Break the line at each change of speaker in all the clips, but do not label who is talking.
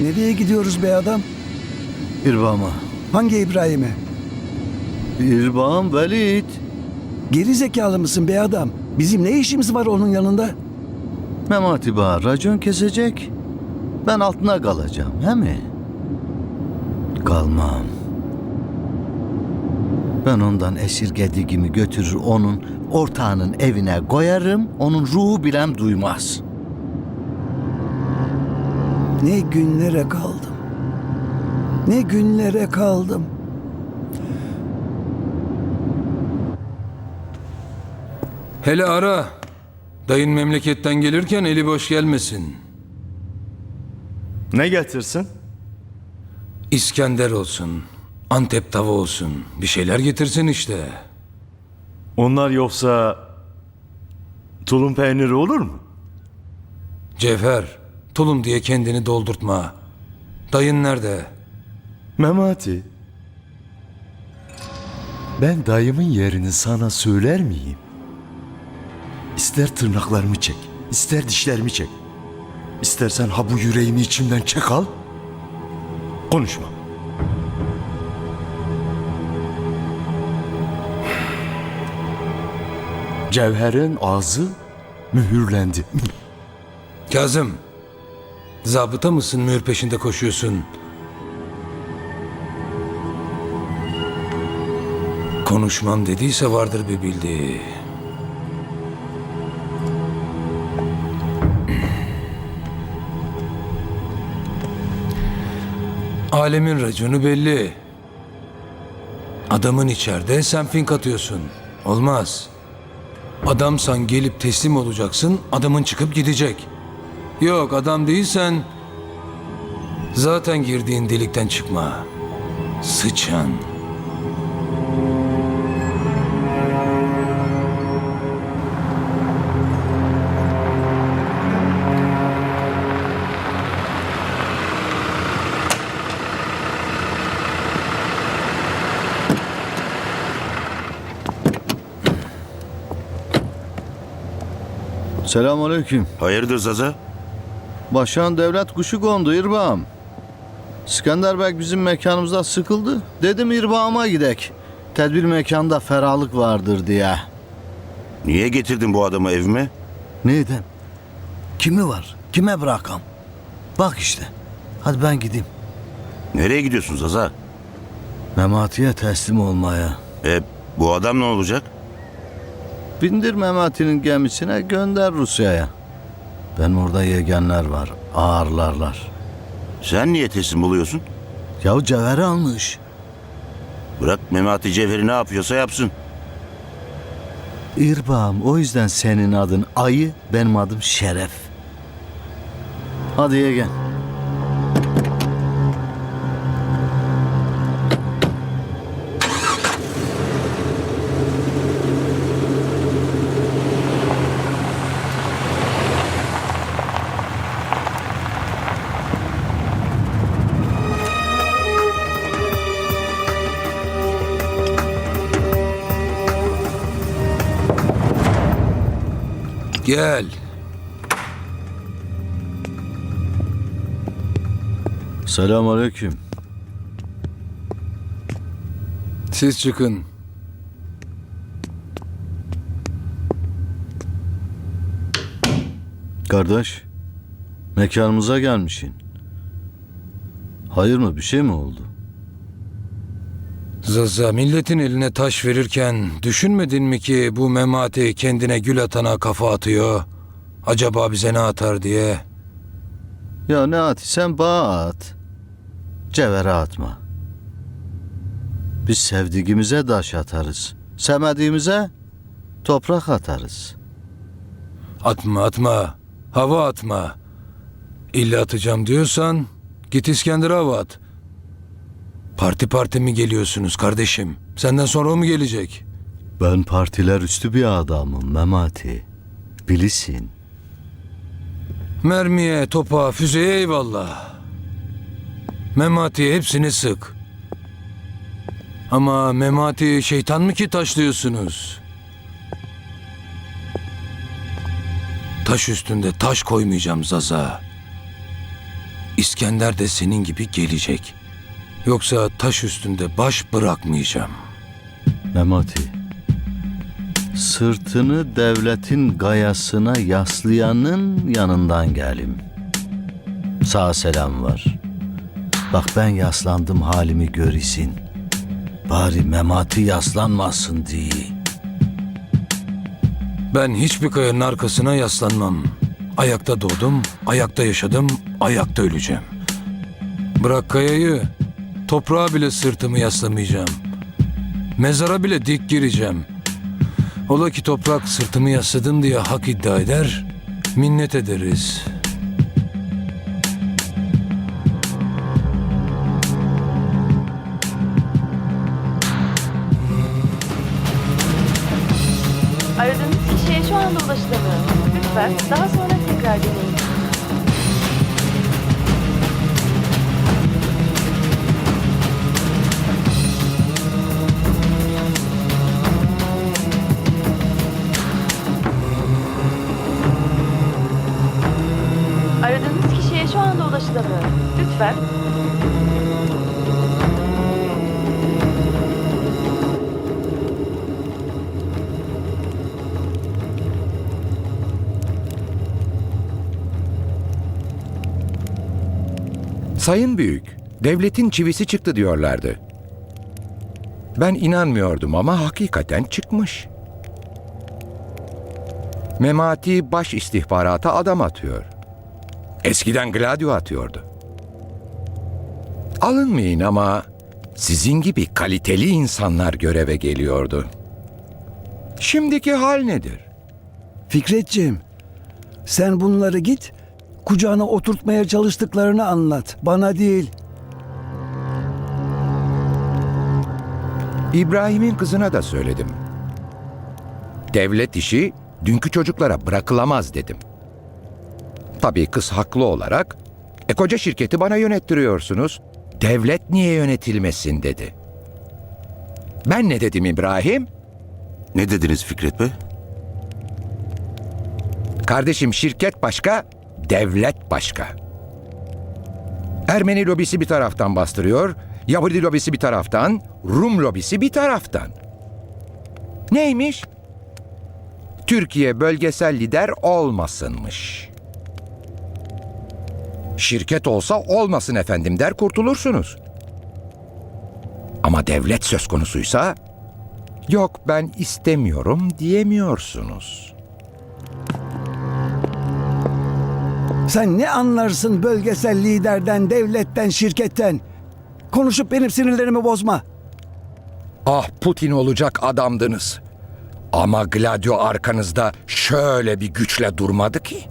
Nereye gidiyoruz be adam?
İrbağım'a.
Hangi İbrahim'e?
İrbağım Velid.
Geri zekalı mısın be adam? Bizim ne işimiz var onun yanında?
Memati Bağ racon kesecek. Ben altına kalacağım, he mi? Kalmam. Ben ondan esirgediğimi götürür onun ortağının evine koyarım. Onun ruhu bilem duymaz.
Ne günlere kaldım. Ne günlere kaldım.
Hele ara. Dayın memleketten gelirken eli boş gelmesin.
Ne getirsin?
İskender olsun, Antep tava olsun. Bir şeyler getirsin işte.
Onlar yoksa tulum peyniri olur mu?
Cevher, tulum diye kendini doldurtma. Dayın nerede?
Memati. Ben dayımın yerini sana söyler miyim? İster tırnaklarımı çek, ister dişlerimi çek. İstersen ha bu yüreğimi içimden çek al. Konuşma. Cevher'in ağzı mühürlendi.
Kazım, zabıta mısın mühür peşinde koşuyorsun? Konuşmam dediyse vardır bir bildiği. Alemin raconu belli. Adamın içeride sen fink atıyorsun. Olmaz. Adamsan gelip teslim olacaksın, adamın çıkıp gidecek. Yok adam değilsen zaten girdiğin delikten çıkma. Sıçan.
Selamünaleyküm.
Hayırdır Zaza?
Başan devlet kuşu kondu İrbağım. İskender Bey bizim mekanımızda sıkıldı. Dedim İrbağım'a gidek. Tedbir mekanda ferahlık vardır diye.
Niye getirdin bu adamı evime?
Neyden? Kimi var? Kime bırakam? Bak işte. Hadi ben gideyim.
Nereye gidiyorsun Zaza?
Memati'ye teslim olmaya.
E bu adam ne olacak?
Bindir Memati'nin gemisine gönder Rusya'ya. Benim orada yegenler var. Ağırlarlar.
Sen niye teslim oluyorsun?
Yahu cevheri almış.
Bırak Memati Cevheri ne yapıyorsa yapsın.
İrbağım o yüzden senin adın Ayı, benim adım Şeref. Hadi yegen.
Gel.
Selamünaleyküm.
Siz çıkın.
Kardeş, mekanımıza gelmişsin. Hayır mı bir şey mi oldu?
Zaza milletin eline taş verirken düşünmedin mi ki bu memati kendine gül atana kafa atıyor? Acaba bize ne atar diye.
Ya ne at sen bağa at. Cevhere atma. Biz sevdiğimize daş atarız. Sevmediğimize toprak atarız.
Atma atma. Hava atma. İlla atacağım diyorsan git İskender'e hava at. Parti parti mi geliyorsunuz kardeşim? Senden sonra o mu gelecek?
Ben partiler üstü bir adamım Memati. Bilisin.
Mermiye, topa, füzeye eyvallah. Memati hepsini sık. Ama Memati şeytan mı ki taşlıyorsunuz? Taş üstünde taş koymayacağım Zaza. İskender de senin gibi gelecek. Yoksa taş üstünde baş bırakmayacağım.
Memati. Sırtını devletin gayasına yaslayanın yanından gelim. Sağ selam var. Bak ben yaslandım halimi görisin. Bari Memati yaslanmasın diye.
Ben hiçbir kayanın arkasına yaslanmam. Ayakta doğdum, ayakta yaşadım, ayakta öleceğim. Bırak kayayı, toprağa bile sırtımı yaslamayacağım. Mezara bile dik gireceğim. Ola ki toprak sırtımı yasladım diye hak iddia eder, minnet ederiz.
Aradığınız kişiye şu anda ulaşılamıyor. Lütfen daha sonra tekrar deneyin. Lütfen
Sayın Büyük, devletin çivisi çıktı diyorlardı. Ben inanmıyordum ama hakikaten çıkmış. Memati baş istihbarata adam atıyor. Eskiden Gladio atıyordu. Alınmayın ama sizin gibi kaliteli insanlar göreve geliyordu. Şimdiki hal nedir?
Fikretciğim, sen bunları git, kucağına oturtmaya çalıştıklarını anlat. Bana değil.
İbrahim'in kızına da söyledim. Devlet işi dünkü çocuklara bırakılamaz dedim. Tabii kız haklı olarak, e koca şirketi bana yönettiriyorsunuz, devlet niye yönetilmesin dedi. Ben ne dedim İbrahim?
Ne dediniz Fikret Bey?
Kardeşim şirket başka, devlet başka. Ermeni lobisi bir taraftan bastırıyor, Yahudi lobisi bir taraftan, Rum lobisi bir taraftan. Neymiş? Türkiye bölgesel lider olmasınmış. Şirket olsa olmasın efendim der kurtulursunuz. Ama devlet söz konusuysa yok ben istemiyorum diyemiyorsunuz.
Sen ne anlarsın bölgesel liderden, devletten, şirketten? Konuşup benim sinirlerimi bozma.
Ah Putin olacak adamdınız. Ama Gladio arkanızda şöyle bir güçle durmadı ki.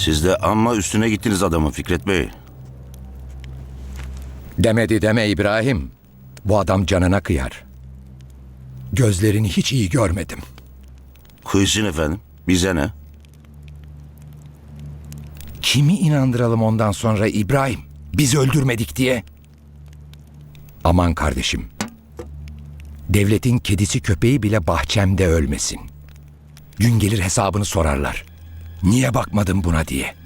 Siz de amma üstüne gittiniz adamın Fikret Bey.
Demedi deme İbrahim. Bu adam canına kıyar. Gözlerini hiç iyi görmedim.
Kıysın efendim. Bize ne?
Kimi inandıralım ondan sonra İbrahim? Biz öldürmedik diye. Aman kardeşim. Devletin kedisi köpeği bile bahçemde ölmesin. Gün gelir hesabını sorarlar. Niye bakmadın buna diye.